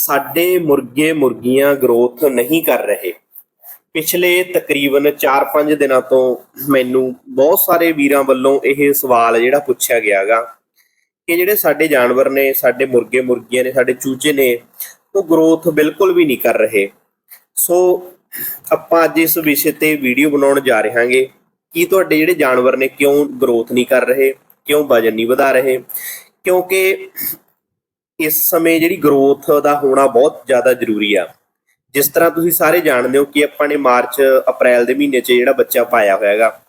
ਸਾਡੇ ਮੁਰਗੇ ਮੁਰਗੀਆਂ ਗਰੋਥ ਨਹੀਂ ਕਰ ਰਹੇ। ਪਿਛਲੇ ਤਕਰੀਬਨ 4-5 ਦਿਨਾਂ ਤੋਂ ਮੈਨੂੰ ਬਹੁਤ ਸਾਰੇ ਵੀਰਾਂ ਵੱਲੋਂ ਇਹ ਸਵਾਲ ਜਿਹੜਾ ਪੁੱਛਿਆ ਗਿਆਗਾ ਕਿ ਜਿਹੜੇ ਸਾਡੇ ਜਾਨਵਰ ਨੇ, ਸਾਡੇ ਮੁਰਗੇ ਮੁਰਗੀਆਂ ਨੇ, ਸਾਡੇ ਚੂਚੇ ਨੇ, ਉਹ ਗਰੋਥ ਬਿਲਕੁਲ ਵੀ ਨਹੀਂ ਕਰ ਰਹੇ। ਸੋ ਆਪਾਂ ਅੱਜ ਇਸ ਵਿਸ਼ੇ ਤੇ ਵੀਡੀਓ ਬਣਾਉਣ ਜਾ ਰਹੇ ਹਾਂਗੇ ਕਿ ਤੁਹਾਡੇ ਜਿਹੜੇ ਜਾਨਵਰ ਨੇ ਕਿਉਂ ਗਰੋਥ ਨਹੀਂ ਕਰ ਰਹੇ, ਕਿਉਂ ਵਜਨ ਨਹੀਂ ਵਧਾ ਰਹੇ, ਕਿਉਂਕਿ ਇਸ ਸਮੇਂ ਜਿਹੜੀ ਗਰੋਥ ਦਾ ਹੋਣਾ ਬਹੁਤ ਜ਼ਿਆਦਾ ਜ਼ਰੂਰੀ ਆ। ਜਿਸ ਤਰ੍ਹਾਂ ਤੁਸੀਂ ਸਾਰੇ ਜਾਣਦੇ ਹੋ ਕਿ ਆਪਾਂ ਨੇ ਮਾਰਚ, ਅਪ੍ਰੈਲ ਦੇ ਮਹੀਨੇ 'ਚ ਜਿਹੜਾ ਬੱਚਾ ਪਾਇਆ ਹੋਇਆ ਹੋਇਆਗਾ।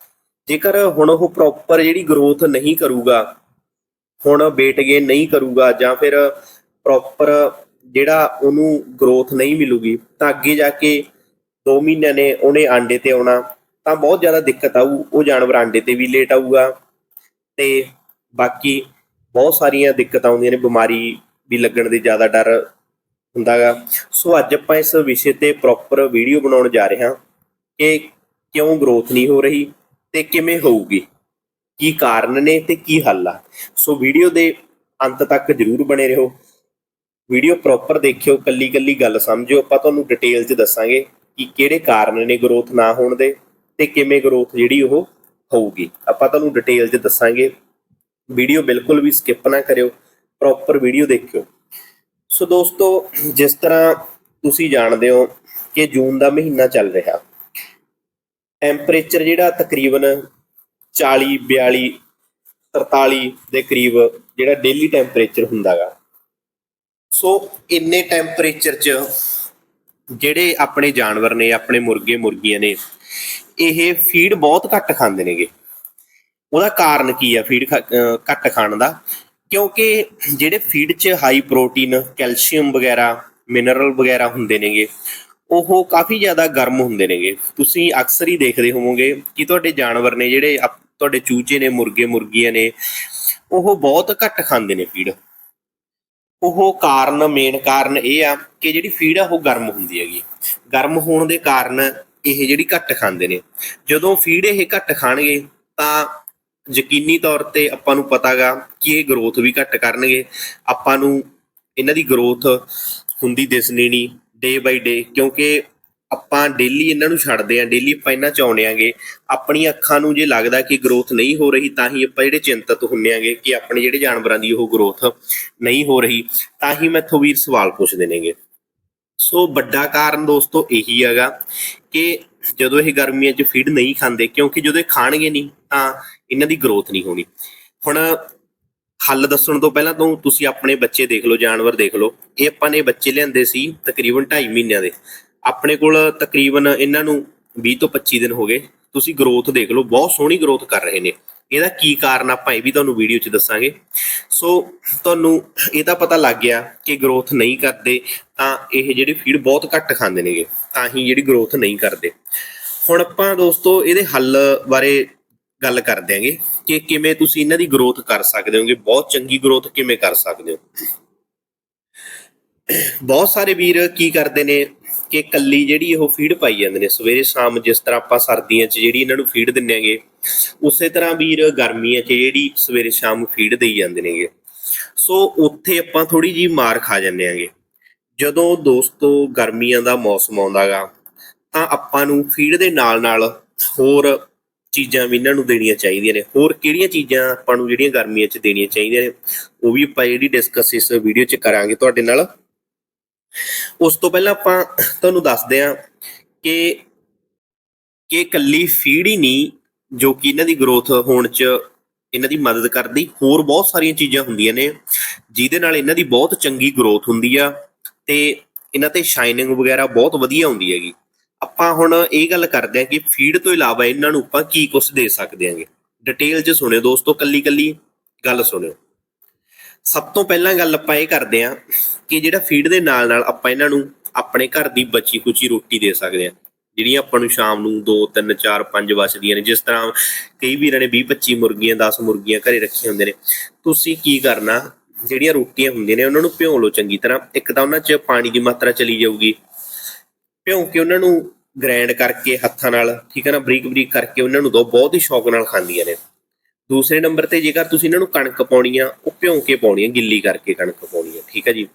ਜੇਕਰ ਹੁਣ ਉਹ ਪ੍ਰੋਪਰ ਜਿਹੜੀ ਗਰੋਥ ਨਹੀਂ ਕਰੂਗਾ, ਹੁਣ weight gain ਨਹੀਂ ਕਰੂਗਾ ਜਾਂ ਫਿਰ ਪ੍ਰੋਪਰ ਜਿਹੜਾ ਉਹਨੂੰ ਗਰੋਥ ਨਹੀਂ ਮਿਲੂਗੀ, ਤਾਂ ਅੱਗੇ ਜਾ ਕੇ 2 ਮਹੀਨਿਆਂ ਨੇ ਉਹਨੇ ਆਂਡੇ ਤੇ ਆਉਣਾ, ਤਾਂ ਬਹੁਤ ਜ਼ਿਆਦਾ ਦਿੱਕਤ ਆਊ। ਉਹ ਜਾਨਵਰ ਆਂਡੇ ਤੇ ਵੀ ਲੇਟ ਆਊਗਾ ਤੇ ਬਾਕੀ ਬਹੁਤ ਸਾਰੀਆਂ ਦਿੱਕਤਾਂ ਆਉਂਦੀਆਂ ਨੇ, ਬਿਮਾਰੀ ਵੀ ਲੱਗਣ ਦੇ ਜ਼ਿਆਦਾ ਡਰ ਹੁੰਦਾਗਾ। ਸੋ ਅੱਜ ਆਪਾਂ ਇਸ ਵਿਸ਼ੇ ਤੇ ਪ੍ਰੋਪਰ ਵੀਡੀਓ ਬਣਾਉਣ ਜਾ ਰਹੇ ਹਾਂ ਕਿ ਕਿਉਂ ਗਰੋਥ ਨਹੀਂ ਹੋ ਰਹੀ ਤੇ ਕਿਵੇਂ ਹੋਊਗੀ, ਕੀ ਕਾਰਨ ਨੇ ਤੇ ਕੀ ਹੱਲ ਆ। ਸੋ ਵੀਡੀਓ ਦੇ ਅੰਤ ਤੱਕ ਜਰੂਰ ਬਣੇ ਰਹੋ। ਵੀਡੀਓ ਪ੍ਰੋਪਰ ਦੇਖਿਓ ਕੱਲੀ ਕੱਲੀ ਗੱਲ ਸਮਝਿਓ, ਆਪਾਂ ਤੁਹਾਨੂੰ ਡਿਟੇਲ 'ਚ ਦੱਸਾਂਗੇ ਕਿ ਕਿਹੜੇ ਕਾਰਨ ਨੇ ਗਰੋਥ ਨਾ ਹੋਣ ਦੇ ਤੇ ਕਿਵੇਂ ਗਰੋਥ ਜਿਹੜੀ ਉਹ ਹੋਊਗੀ। ਆਪਾਂ ਤੁਹਾਨੂੰ ਡਿਟੇਲ 'ਚ ਦੱਸਾਂਗੇ। ਵੀਡੀਓ ਬਿਲਕੁਲ ਵੀ ਸਕਿਪ ਨਾ ਕਰਿਓ। ਪ੍ਰੋਪਰ ਵੀਡੀਓ ਦੇਖਿਓ। ਸੋ ਦੋਸਤੋ, ਜਿਸ ਤਰ੍ਹਾਂ ਤੁਸੀਂ ਜਾਣਦੇ ਹੋ ਕਿ ਜੂਨ ਦਾ ਮਹੀਨਾ ਚੱਲ ਰਿਹਾ ਟੈਂਪਰੇਚਰ ਜਿਹੜਾ ਤਕਰੀਬਨ 40 42 43 ਦੇ ਕਰੀਬ ਜਿਹੜਾ ਡੇਲੀ ਟੈਂਪਰੇਚਰ ਹੁੰਦਾਗਾ ਸੋ ਇੰਨੇ ਟੈਂਪਰੇਚਰ 'ਚ ਜਿਹੜੇ ਆਪਣੇ ਜਾਨਵਰ ਨੇ, ਆਪਣੇ ਮੁਰਗੇ ਮੁਰਗੀਆਂ ਨੇ, ਇਹ ਫੀਡ ਬਹੁਤ ਘੱਟ ਖਾਂਦੇ ਨੇਗੇ। ਉਹਦਾ ਕਾਰਨ ਕੀ ਆ ਫੀਡ ਘੱਟ ਖਾਣ ਦਾ? ਕਿਉਂਕਿ ਜਿਹੜੇ ਫੀਡ 'ਚ ਹਾਈ ਪ੍ਰੋਟੀਨ ਕੈਲਸ਼ੀਅਮ ਵਗੈਰਾ ਮਿਨਰਲ ਵਗੈਰਾ ਹੁੰਦੇ ਨੇਗੇ, ਉਹ ਕਾਫੀ ਜ਼ਿਆਦਾ ਗਰਮ ਹੁੰਦੇ ਨੇਗੇ। ਤੁਸੀਂ ਅਕਸਰ ਹੀ ਦੇਖਦੇ ਹੋਵੋਗੇ ਕਿ ਤੁਹਾਡੇ ਜਾਨਵਰ ਨੇ ਜਿਹੜੇ ਅਪ- ਤੁਹਾਡੇ ਚੂਚੇ ਨੇ, ਮੁਰਗੇ, ਮੁਰਗੀਆਂ ਨੇ, ਉਹ ਬਹੁਤ ਘੱਟ ਖਾਂਦੇ ਨੇ ਫੀਡ ਉਹ ਕਾਰਨ ਮੇਨ ਕਾਰਨ ਇਹ ਆ ਕਿ ਜਿਹੜੀ ਫੀਡ ਆ ਉਹ ਗਰਮ ਹੁੰਦੀ ਹੈਗੀ। ਗਰਮ ਹੋਣ ਦੇ ਕਾਰਨ ਇਹ ਜਿਹੜੀ ਘੱਟ ਖਾਂਦੇ ਨੇ। ਜਦੋਂ ਫੀਡ ਇਹ ਘੱਟ ਖਾਣਗੇ, ਤਾਂ ਯਕੀਨੀ ਤੌਰ ਤੇ ਆਪਾਂ ਨੂੰ ਪਤਾਗਾ ਕਿ ਇਹ ਗਰੋਥ ਵੀ ਘੱਟ ਕਰਨਗੇ। ਆਪਾਂ ਨੂੰ ਇਹਨਾਂ ਦੀ ਗਰੋਥ ਹੁੰਦੀ ਦਿਸਣੀ ਨਹੀਂ ਡੇ ਬਾਈ ਡੇ ਕਿਉਂਕਿ ਆਪਾਂ ਡੇਲੀ ਇਹਨਾਂ ਨੂੰ ਛੱਡਦੇ ਆਂ ਡੇਲੀ ਆਪਾਂ ਇਹਨਾਂ ਚ ਆਉਂਦੇ ਆਂਗੇ ਆਪਣੀ ਅੱਖਾਂ ਨੂੰ ਜੇ ਲੱਗਦਾ ਕਿ ਗਰੋਥ ਨਹੀਂ ਹੋ ਰਹੀ, ਤਾਂ ਹੀ ਆਪਾਂ ਜਿਹੜੇ ਚਿੰਤਤ ਹੁੰਨੇ ਆਂਗੇ ਕਿ ਆਪਣੇ ਜਿਹੜੇ ਜਾਨਵਰਾਂ ਦੀ ਉਹ ਗਰੋਥ ਨਹੀਂ ਹੋ ਰਹੀ, ਤਾਂ ਹੀ ਮੈਥੋਂ ਵੀਰ ਸਵਾਲ ਪੁੱਛਦੇ ਨੇਗੇ। ਸੋ ਵੱਡਾ ਕਾਰਨ ਦੋਸਤੋ ਇਹੀ ਹੈਗਾ ਕਿ ਜਦੋਂ ਇਹ ਗਰਮੀਆਂ 'ਚ ਫੀਡ ਨਹੀਂ ਖਾਂਦੇ, ਕਿਉਂਕਿ ਜਦੋਂ ਇਹ ਖਾਣਗੇ ਨਹੀਂ, ਤਾਂ ਇਹਨਾਂ ਦੀ ਗਰੋਥ ਨਹੀਂ ਹੋਣੀ। ਹੁਣ ਹੱਲ ਦੱਸਣ ਤੋਂ ਪਹਿਲਾਂ ਤੋਂ ਤੁਸੀਂ ਆਪਣੇ ਬੱਚੇ ਦੇਖ ਲਓ, ਜਾਨਵਰ ਦੇਖ ਲਓ। ਇਹ ਆਪਾਂ ਨੇ ਬੱਚੇ ਲਿਆਂਦੇ ਸੀ ਤਕਰੀਬਨ 2.5 ਮਹੀਨਿਆਂ ਦੇ। ਆਪਣੇ ਕੋਲ ਤਕਰੀਬਨ ਇਹਨਾਂ ਨੂੰ 20 ਤੋਂ 25 ਦਿਨ ਹੋ ਗਏ। ਤੁਸੀਂ ਗਰੋਥ ਦੇਖ ਲਓ, ਬਹੁਤ ਸੋਹਣੀ ਗਰੋਥ ਕਰ ਰਹੇ ਨੇ। ਇਹਦਾ ਕੀ ਕਾਰਨ ਆਪਾਂ ਇਹ ਵੀ ਤੁਹਾਨੂੰ ਵੀਡੀਓ 'ਚ ਦੱਸਾਂਗੇ। ਸੋ ਤੁਹਾਨੂੰ ਇਹਦਾ ਪਤਾ ਲੱਗ ਗਿਆ ਕਿ ਗਰੋਥ ਨਹੀਂ ਕਰਦੇ ਤਾਂ ਇਹ ਜਿਹੜੀ ਫੀਡ ਬਹੁਤ ਘੱਟ ਖਾਂਦੇ ਨੇਗੇ, ਤਾਂ ਹੀ ਜਿਹੜੀ ਗਰੋਥ ਨਹੀਂ ਕਰਦੇ। ਹੁਣ ਆਪਾਂ ਦੋਸਤੋ ਇਹਦੇ ਹੱਲ ਬਾਰੇ ਗੱਲ ਕਰ ਦਿਆਂਗੇ ਕਿ ਕਿਵੇਂ ਤੁਸੀਂ ਇਹਨਾਂ ਦੀ ਗਰੋਥ ਕਰ ਸਕਦੇ ਹੋਗੇ, ਬਹੁਤ ਚੰਗੀ ਗਰੋਥ ਕਿਵੇਂ ਕਰ ਸਕਦੇ ਹੋ। ਬਹੁਤ ਸਾਰੇ ਵੀਰ ਕੀ ਕਰਦੇ ਨੇ ਕਿ ਕੱਲੀ ਜਿਹੜੀ ਉਹ ਫੀਡ ਪਾਈ ਜਾਂਦੇ ਨੇ, ਸਵੇਰੇ ਸ਼ਾਮ ਜਿਸ ਤਰ੍ਹਾਂ ਆਪਾਂ ਸਰਦੀਆਂ 'ਚ ਜਿਹੜੀ ਇਹਨਾਂ ਨੂੰ ਫੀਡ ਦਿੰਨੇ ਆਂਗੇ ਉਸੇ ਤਰ੍ਹਾਂ ਵੀਰ ਗਰਮੀਆਂ 'ਚ ਜਿਹੜੀ ਸਵੇਰੇ ਸ਼ਾਮ ਫੀਡ ਦੇਈ ਜਾਂਦੇ ਨੇਗੇ। ਸੋ ਉੱਥੇ ਆਪਾਂ ਥੋੜੀ ਜੀ ਮਾਰ ਖਾ ਜਾਂਦੇ ਆਂਗੇ ਜਦੋਂ ਦੋਸਤੋ ਗਰਮੀਆਂ ਦਾ ਮੌਸਮ ਆਉਂਦਾਗਾ ਤਾਂ ਆਪਾਂ ਨੂੰ ਫੀਡ ਦੇ ਨਾਲ ਨਾਲ ਹੋਰ ਚੀਜ਼ਾਂ ਵੀ ਇਹਨਾਂ ਨੂੰ ਦੇਣੀਆਂ ਚਾਹੀਦੀਆਂ ਨੇ। ਹੋਰ ਕਿਹੜੀਆਂ ਚੀਜ਼ਾਂ ਆਪਾਂ ਨੂੰ ਜਿਹੜੀਆਂ ਗਰਮੀਆਂ 'ਚ ਦੇਣੀਆਂ ਚਾਹੀਦੀਆਂ ਨੇ, ਉਹ ਵੀ ਆਪਾਂ ਜਿਹੜੀ ਡਿਸਕਸ ਇਸ ਵੀਡੀਓ 'ਚ ਕਰਾਂਗੇ ਤੁਹਾਡੇ ਨਾਲ। ਉਸ ਤੋਂ ਪਹਿਲਾਂ ਆਪਾਂ ਤੁਹਾਨੂੰ ਦੱਸਦੇ ਹਾਂ ਕਿ ਕਿ ਕੱਲੀ ਫੀਡ ਹੀ ਨਹੀਂ, ਜੋ ਕਿ ਇਹਨਾਂ ਦੀ ਗਰੋਥ ਹੋਣ 'ਚ ਇਹਨਾਂ ਦੀ ਮਦਦ ਕਰਦੀ, ਹੋਰ ਬਹੁਤ ਸਾਰੀਆਂ ਚੀਜ਼ਾਂ ਹੁੰਦੀਆਂ ਨੇ, ਜਿਹਦੇ ਨਾਲ ਇਹਨਾਂ ਦੀ ਬਹੁਤ ਚੰਗੀ ਗਰੋਥ ਹੁੰਦੀ ਆ ਤੇ ਇਹਨਾਂ ਤੇ ਸ਼ਾਈਨਿੰਗ ਵਗੈਰਾ ਬਹੁਤ ਵਧੀਆ ਹੁੰਦੀ ਹੈਗੀ। ਆਪਾਂ ਹੁਣ ਇਹ ਗੱਲ ਕਰਦੇ ਹਾਂ ਕਿ ਫੀਡ ਤੋਂ ਇਲਾਵਾ ਇਹਨਾਂ ਨੂੰ ਆਪਾਂ ਕੀ ਕੁਝ ਦੇ ਸਕਦੇ ਹਾਂਗੇ। ਡਿਟੇਲ 'ਚ ਸੁਣਿਓ ਦੋਸਤੋ ਕੱਲੀ ਕੱਲੀ ਗੱਲ ਸੁਣਿਓ। ਸਭ ਤੋਂ ਪਹਿਲਾਂ ਗੱਲ ਆਪਾਂ ਇਹ ਕਰਦੇ ਹਾਂ ਕਿ ਜਿਹੜਾ ਫੀਡ ਦੇ ਨਾਲ ਨਾਲ ਆਪਾਂ ਇਹਨਾਂ ਨੂੰ ਆਪਣੇ ਘਰ ਦੀ ਬਚੀ ਕੁਚੀ ਰੋਟੀ ਦੇ ਸਕਦੇ ਹਾਂ। ਜਿਹੜੀਆਂ ਆਪਾਂ ਨੂੰ ਸ਼ਾਮ ਨੂੰ 2 3 4 5 ਬਚਦੀਆਂ ਨੇ, ਜਿਸ ਤਰ੍ਹਾਂ ਕਈ ਵੀਰਾਂ ਨੇ 20 25 ਮੁਰਗੀਆਂ 10 ਮੁਰਗੀਆਂ ਘਰੇ ਰੱਖੀਆਂ ਹੁੰਦੇ ਨੇ। ਤੁਸੀਂ ਕੀ ਕਰਨਾ? ਜਿਹੜੀਆਂ ਰੋਟੀਆਂ ਹੁੰਦੀਆਂ ਨੇ, ਉਹਨਾਂ ਨੂੰ ਭਿਉਂ ਲਓ ਚੰਗੀ ਤਰ੍ਹਾਂ। ਇੱਕ ਤਾਂ ਉਹਨਾਂ 'ਚ ਪਾਣੀ ਦੀ ਮਾਤਰਾ ਚਲੀ ਜਾਊਗੀ। ਭਿਉਂ ਕੇ ਉਹਨਾਂ ਨੂੰ ਗ੍ਰੈਂਡ ਕਰਕੇ ਹੱਥਾਂ ਨਾਲ, ਠੀਕ ਹੈ ਨਾ, ਬਰੀਕ ਬਰੀਕ ਕਰਕੇ ਉਹਨਾਂ ਨੂੰ ਦੋ, ਬਹੁਤ ਹੀ ਸ਼ੌਕ ਨਾਲ ਖਾਂਦੀਆਂ ਨੇ। ਦੂਸਰੇ ਨੰਬਰ ਤੇ ਜੇਕਰ ਤੁਸੀਂ ਇਹਨਾਂ ਨੂੰ ਕਣਕ ਪਾਉਣੀ ਆ ਉਹ ਭਿਉਂ ਕੇ ਪਾਉਣੀ ਆ ਗਿੱਲੀ ਕਰਕੇ ਕਣਕ ਪਾਉਣੀ ਆ ਠੀਕ ਹੈ ਜੀ।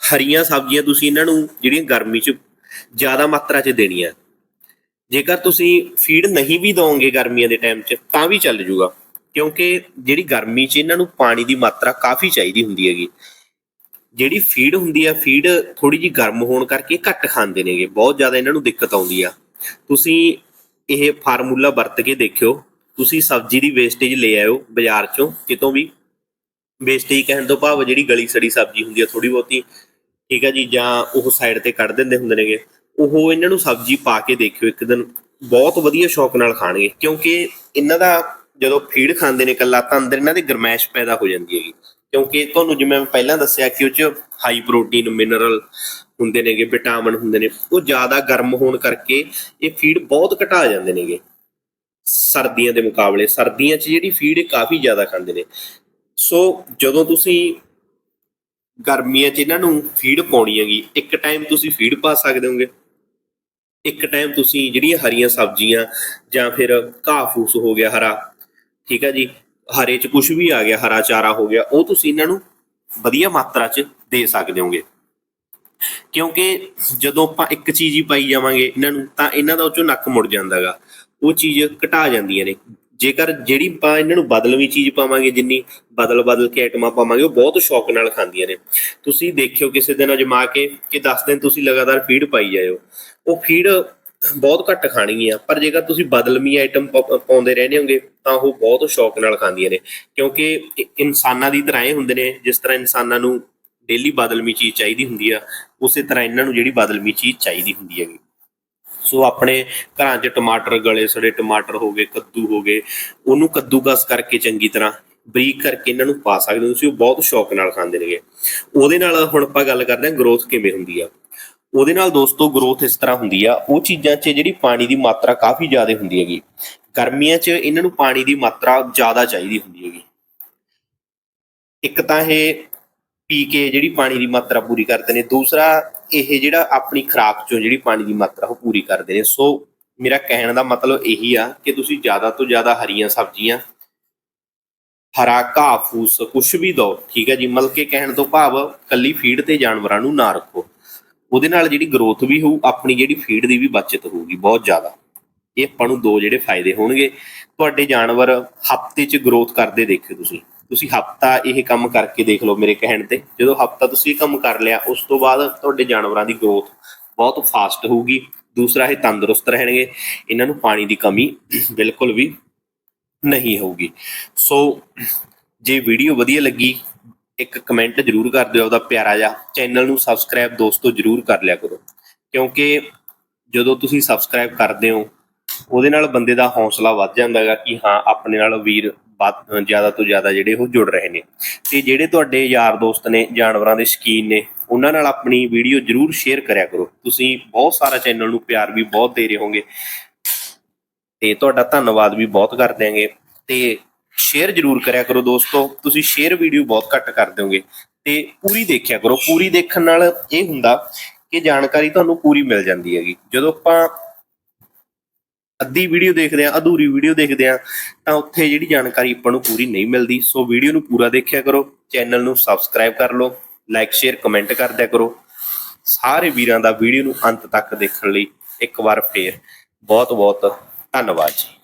ਹਰੀਆਂ ਸਬਜ਼ੀਆਂ ਤੁਸੀਂ ਇਹਨਾਂ ਨੂੰ ਜਿਹੜੀਆਂ ਗਰਮੀ 'ਚ ਜ਼ਿਆਦਾ ਮਾਤਰਾ 'ਚ ਦੇਣੀਆਂ। ਜੇਕਰ ਤੁਸੀਂ ਫੀਡ ਨਹੀਂ ਵੀ ਦੋਗੇ ਗਰਮੀਆਂ ਦੇ ਟਾਈਮ 'ਚ, ਤਾਂ ਵੀ ਚੱਲ ਜੂਗਾ। ਕਿਉਂਕਿ ਜਿਹੜੀ ਗਰਮੀ 'ਚ ਇਹਨਾਂ ਨੂੰ ਪਾਣੀ ਦੀ ਮਾਤਰਾ ਕਾਫੀ ਚਾਹੀਦੀ ਹੁੰਦੀ ਹੈਗੀ। ਜਿਹੜੀ ਫੀਡ ਹੁੰਦੀ ਆ ਫੀਡ ਥੋੜੀ ਜੀ ਗਰਮ ਹੋਣ ਕਰਕੇ ਘੱਟ ਖਾਂਦੇ ਨੇਗੇ। ਬਹੁਤ ਜ਼ਿਆਦਾ ਇਹਨਾਂ ਨੂੰ ਦਿੱਕਤ ਆਉਂਦੀ ਆ। ਤੁਸੀਂ ਇਹ ਫਾਰਮੂਲਾ ਵਰਤ ਕੇ ਦੇਖਿਓ। ਤੁਸੀਂ ਸਬਜ਼ੀ ਦੀ ਵੇਸਟੇਜ ਲੈ ਆਇਓ ਬਾਜ਼ਾਰ 'ਚੋਂ, ਕਿਤੋਂ ਵੀ। ਵੇਸਟੇਜ ਕਹਿਣ ਤੋਂ ਭਾਵ ਜਿਹੜੀ ਗਲੀ ਸੜੀ ਸਬਜ਼ੀ ਹੁੰਦੀ ਆ ਥੋੜੀ ਬਹੁਤੀ। ਠੀਕ ਆ ਜੀ? ਜਾਂ ਉਹ ਸਾਈਡ ਤੇ ਕੱਢ ਦਿੰਦੇ ਹੁੰਦੇ ਨੇਗੇ। ਉਹ ਇਹਨਾਂ ਨੂੰ ਸਬਜ਼ੀ ਪਾ ਕੇ ਦੇਖਿਓ ਇੱਕ ਦਿਨ। ਬਹੁਤ ਵਧੀਆ ਸ਼ੌਕ ਨਾਲ ਖਾਣਗੇ। ਕਿਉਂਕਿ ਇਹਨਾਂ ਦਾ ਜਦੋਂ ਫੀਡ ਖਾਂਦੇ ਨੇ ਕੱਲਾ ਤਾਂ ਅੰਦਰ ਇਹਨਾਂ ਦੇ ਗਰਮੈਸ਼ ਪੈਦਾ ਹੋ ਜਾਂਦੀ ਹੈਗੀ। ਕਿਉਂਕਿ ਤੁਹਾਨੂੰ ਜਿਵੇਂ ਮੈਂ ਪਹਿਲਾਂ ਦੱਸਿਆ ਕਿ ਉਹ ਚ ਹਾਈ ਪ੍ਰੋਟੀਨ ਮਿਨਰਲ ਹੁੰਦੇ ਨੇਗੇ ਵਿਟਾਮਿਨ ਹੁੰਦੇ ਨੇ, ਉਹ ਜ਼ਿਆਦਾ ਗਰਮ ਹੋਣ ਕਰਕੇ ਇਹ ਫੀਡ ਬਹੁਤ ਘਟਾ ਜਾਂਦੇ ਨੇਗੇ। ਸਰਦੀਆਂ ਦੇ ਮੁਕਾਬਲੇ, ਸਰਦੀਆਂ 'ਚ ਜਿਹੜੀ ਫੀਡ ਕਾਫੀ ਜ਼ਿਆਦਾ ਖਾਂਦੇ ਨੇ। ਸੋ ਜਦੋਂ ਤੁਸੀਂ ਗਰਮੀਆਂ 'ਚ ਇਹਨਾਂ ਨੂੰ ਫੀਡ ਪਾਉਣੀ ਹੈਗੀ, ਇੱਕ ਟਾਈਮ ਤੁਸੀਂ ਫੀਡ ਪਾ ਸਕਦੇ ਹੋਗੇ। ਇੱਕ ਟਾਈਮ ਤੁਸੀਂ ਜਿਹੜੀਆਂ ਹਰੀਆਂ ਸਬਜ਼ੀਆਂ ਜਾਂ ਫਿਰ ਘਾਹ ਫੂਸ ਹੋ ਗਿਆ, ਹਰਾ, ਠੀਕ ਹੈ ਜੀ? ਹਰੇ 'ਚ ਕੁਝ ਵੀ ਆ ਗਿਆ, ਹਰਾ ਚਾਰਾ ਹੋ ਗਿਆ, ਉਹ ਤੁਸੀਂ ਇਹਨਾਂ ਨੂੰ ਵਧੀਆ ਮਾਤਰਾ 'ਚ ਦੇ ਸਕਦੇ ਹੋਗੇ। ਕਿਉਂਕਿ ਜਦੋਂ ਆਪਾਂ ਇੱਕ ਚੀਜ਼ ਹੀ ਪਾਈ ਜਾਵਾਂਗੇ ਇਹਨਾਂ ਨੂੰ, ਤਾਂ ਇਹਨਾਂ ਦਾ ਉਹ ਚੋਂ ਨੱਕ ਮੁੜ ਜਾਂਦਾਗਾ ਉਹ ਚੀਜ਼ ਘਟਾ ਜਾਂਦੀਆਂ ਨੇ। ਜੇਕਰ ਜਿਹੜੀ ਆਪਾਂ ਇਹਨਾਂ ਨੂੰ ਬਦਲਵੀਂ ਚੀਜ਼ ਪਾਵਾਂਗੇ, ਜਿੰਨੀ ਬਦਲ ਬਦਲ ਕੇ ਆਈਟਮਾਂ ਪਾਵਾਂਗੇ, ਉਹ ਬਹੁਤ ਸ਼ੌਕ ਨਾਲ ਖਾਂਦੀਆਂ ਨੇ। ਤੁਸੀਂ ਦੇਖਿਓ ਕਿਸੇ ਦਿਨ ਅਜਮਾ ਕੇ ਕਿ 10 ਦਿਨ ਤੁਸੀਂ ਲਗਾਤਾਰ ਫੀਡ ਪਾਈ ਜਾਇਓ। ਉਹ ਫੀਡ ਬਹੁਤ ਘੱਟ ਖਾਣੀ ਆ, ਪਰ ਜੇਕਰ ਤੁਸੀਂ ਬਦਲਵੀਂ ਆਈਟਮ ਪਾਉਂਦੇ ਰਹਿੰਦੇ ਹੋਗੇ, ਤਾਂ ਉਹ ਬਹੁਤ ਸ਼ੌਕ ਨਾਲ ਖਾਂਦੀਆਂ ਨੇ। ਕਿਉਂਕਿ ਇਨਸਾਨਾਂ ਦੀ ਤਰ੍ਹਾਂ ਇਹ ਹੁੰਦੇ ਨੇ, ਜਿਸ ਤਰ੍ਹਾਂ ਇਨਸਾਨਾਂ ਨੂੰ ਡੇਲੀ ਬਦਲਵੀਂ ਚੀਜ਼ ਚਾਹੀਦੀ ਹੁੰਦੀ ਆ, ਉਸੇ ਤਰ੍ਹਾਂ ਇਹਨਾਂ ਨੂੰ ਜਿਹੜੀ ਬਦਲਵੀਂ ਚੀਜ਼ ਚਾਹੀਦੀ ਹੁੰਦੀ ਹੈਗੀ। ਸੋ ਆਪਣੇ ਘਰਾਂ 'ਚ ਟਮਾਟਰ ਗਲੇ ਸੜੇ, ਟਮਾਟਰ ਹੋ ਗਏ, ਕੱਦੂ ਹੋ ਗਏ, ਉਹਨੂੰ ਕੱਦੂਕਸ ਕਰਕੇ ਚੰਗੀ ਤਰ੍ਹਾਂ ਬਰੀਕ ਕਰਕੇ ਇਹਨਾਂ ਨੂੰ ਪਾ ਸਕਦੇ ਹੋ, ਤੁਸੀਂ ਉਹ ਬਹੁਤ ਸ਼ੌਕ ਨਾਲ ਖਾਂਦੇ ਨੇਗੇ। ਉਹਦੇ ਨਾਲ ਹੁਣ ਆਪਾਂ ਗੱਲ ਕਰਦੇ ਹਾਂ ਗਰੋਥ ਕਿਵੇਂ ਹੁੰਦੀ ਆ। ਉਹਦੇ ਨਾਲ ਦੋਸਤੋ ਗਰੋਥ ਇਸ ਤਰ੍ਹਾਂ ਹੁੰਦੀ ਆ, ਉਹ ਚੀਜ਼ਾਂ 'ਚ ਜਿਹੜੀ ਪਾਣੀ ਦੀ ਮਾਤਰਾ ਕਾਫੀ ਜ਼ਿਆਦਾ ਹੁੰਦੀ ਹੈਗੀ। ਗਰਮੀਆਂ 'ਚ ਇਹਨਾਂ ਨੂੰ ਪਾਣੀ ਦੀ ਮਾਤਰਾ ਜ਼ਿਆਦਾ ਚਾਹੀਦੀ ਹੁੰਦੀ ਹੈਗੀ। ਇੱਕ ਤਾਂ ਇਹ ਪੀ ਕੇ ਜਿਹੜੀ ਪਾਣੀ ਦੀ ਮਾਤਰਾ ਪੂਰੀ ਕਰਦੇ ਨੇ, ਦੂਸਰਾ ਇਹ ਜਿਹੜਾ ਆਪਣੀ ਖੁਰਾਕ ਚੋਂ ਜਿਹੜੀ ਪਾਣੀ ਦੀ ਮਾਤਰਾ ਉਹ ਪੂਰੀ ਕਰਦੇ ਨੇ। ਸੋ ਮੇਰਾ ਕਹਿਣ ਦਾ ਮਤਲਬ ਇਹੀ ਆ ਕਿ ਤੁਸੀਂ ਜ਼ਿਆਦਾ ਤੋਂ ਜ਼ਿਆਦਾ ਹਰੀਆਂ ਸਬਜ਼ੀਆਂ, ਹਰਾ ਘਾਹ ਫੂਸ ਕੁਝ ਵੀ ਦਿਓ, ਠੀਕ ਹੈ ਜੀ। ਮਤਲਬ ਕਿ ਕਹਿਣ ਤੋਂ ਭਾਵ ਕੱਲੀ ਫੀਡ ਤੇ ਜਾਨਵਰਾਂ ਨੂੰ ਨਾ ਰੱਖੋ। ਉਹਦੇ ਨਾਲ ਜਿਹੜੀ ਗਰੋਥ ਵੀ ਹੋਊ, ਆਪਣੀ ਜਿਹੜੀ ਫੀਡ ਦੀ ਵੀ ਬਚਤ ਹੋਊਗੀ ਬਹੁਤ ਜ਼ਿਆਦਾ। ਇਹ ਆਪਾਂ ਨੂੰ ਦੋ ਜਿਹੜੇ ਫਾਇਦੇ ਹੋਣਗੇ। ਤੁਹਾਡੇ ਜਾਨਵਰ ਹਫ਼ਤੇ 'ਚ ਗਰੋਥ ਕਰਦੇ ਦੇਖਿਓ ਤੁਸੀਂ। ਤੁਸੀਂ ਹਫਤਾ ਇਹ ਕੰਮ ਕਰਕੇ ਦੇਖ ਲਓ ਮੇਰੇ ਕਹਿਣ ਤੇ। ਜਦੋਂ ਹਫਤਾ ਤੁਸੀਂ ਇਹ ਕੰਮ ਕਰ ਲਿਆ, ਉਸ ਤੋਂ ਬਾਅਦ ਤੁਹਾਡੇ ਜਾਨਵਰਾਂ ਦੀ ਗਰੋਥ ਬਹੁਤ ਫਾਸਟ ਹੋਊਗੀ। ਦੂਸਰਾ ਇਹ ਤੰਦਰੁਸਤ ਰਹਿਣਗੇ। ਇਹਨਾਂ ਨੂੰ ਪਾਣੀ ਦੀ ਕਮੀ ਬਿਲਕੁਲ ਵੀ ਨਹੀਂ ਹੋਊਗੀ। ਸੋ ਜੇ ਵੀਡੀਓ ਵਧੀਆ ਲੱਗੀ ਇੱਕ ਕਮੈਂਟ ਜਰੂਰ ਕਰ ਦਿਓ ਉਹਦਾ ਪਿਆਰਾ ਜਿਹਾ। ਚੈਨਲ ਨੂੰ ਸਬਸਕ੍ਰਾਈਬ ਦੋਸਤੋ ਜਰੂਰ ਕਰ ਲਿਆ ਕਰੋ। ਕਿਉਂਕਿ ਜਦੋਂ ਤੁਸੀਂ ਸਬਸਕ੍ਰਾਈਬ ਕਰਦੇ ਹੋ, ਉਹਦੇ ਨਾਲ ਬੰਦੇ ਦਾ ਹੌਸਲਾ ਵੱਧ ਜਾਂਦਾ ਹੈਗਾ ਕਿ ਹਾਂ, ਆਪਣੇ ਨਾਲ ਵੀਰ ਵੱਧ, ਜ਼ਿਆਦਾ ਤੋਂ ਜ਼ਿਆਦਾ ਜਿਹੜੇ ਉਹ ਜੁੜ ਰਹੇ ਨੇ। ਤੇ ਜਿਹੜੇ ਤੁਹਾਡੇ ਯਾਰ ਦੋਸਤ ਨੇ, ਜਾਨਵਰਾਂ ਦੇ ਸ਼ਕੀਨ ਨੇ, ਉਹਨਾਂ ਨਾਲ ਆਪਣੀ ਵੀਡੀਓ ਜਰੂਰ ਸ਼ੇਅਰ ਕਰਿਆ ਕਰੋ। ਤੁਸੀਂ ਬਹੁਤ ਸਾਰਾ ਚੈਨਲ ਨੂੰ ਪਿਆਰ ਵੀ ਬਹੁਤ ਦੇ ਰਹੇ ਹੋਗੇ ਤੇ ਤੁਹਾਡਾ ਧੰਨਵਾਦ ਵੀ ਬਹੁਤ ਕਰ ਦਿਆਂਗੇ ਤੇ ਸ਼ੇਅਰ ਜਰੂਰ ਕਰਿਆ ਕਰੋ ਦੋਸਤੋ। ਤੁਸੀਂ ਸ਼ੇਅਰ ਵੀਡੀਓ ਬਹੁਤ ਘੱਟ ਕਰ ਦਿਓਗੇ ਤੇ ਪੂਰੀ ਦੇਖਿਆ ਕਰੋ। ਪੂਰੀ ਦੇਖਣ ਨਾਲ ਇਹ ਹੁੰਦਾ ਕਿ ਜਾਣਕਾਰੀ ਤੁਹਾਨੂੰ ਪੂਰੀ ਮਿਲ ਜਾਂਦੀ ਹੈਗੀ। ਜਦੋਂ ਆਪਾਂ ਅੱਧੀ ਵੀਡੀਓ ਦੇਖਦੇ ਆ ਅਧੂਰੀ ਵੀਡੀਓ ਦੇਖਦੇ ਆ ਤਾਂ ਉੱਥੇ ਜਿਹੜੀ ਜਾਣਕਾਰੀ ਆਪਾਂ ਨੂੰ ਪੂਰੀ ਨਹੀਂ ਮਿਲਦੀ। ਸੋ ਵੀਡੀਓ ਨੂੰ ਪੂਰਾ ਦੇਖਿਆ ਕਰੋ। ਚੈਨਲ ਨੂੰ ਸਬਸਕ੍ਰਾਈਬ ਕਰ ਲਓ। ਲਾਈਕ ਸ਼ੇਅਰ ਕਮੈਂਟ ਕਰ ਦਿਆ ਕਰੋ। ਸਾਰੇ ਵੀਰਾਂ ਦਾ ਵੀਡੀਓ ਨੂੰ ਅੰਤ ਤੱਕ ਦੇਖਣ ਲਈ ਇੱਕ ਵਾਰ ਫੇਰ ਬਹੁਤ ਬਹੁਤ ਧੰਨਵਾਦ ਜੀ।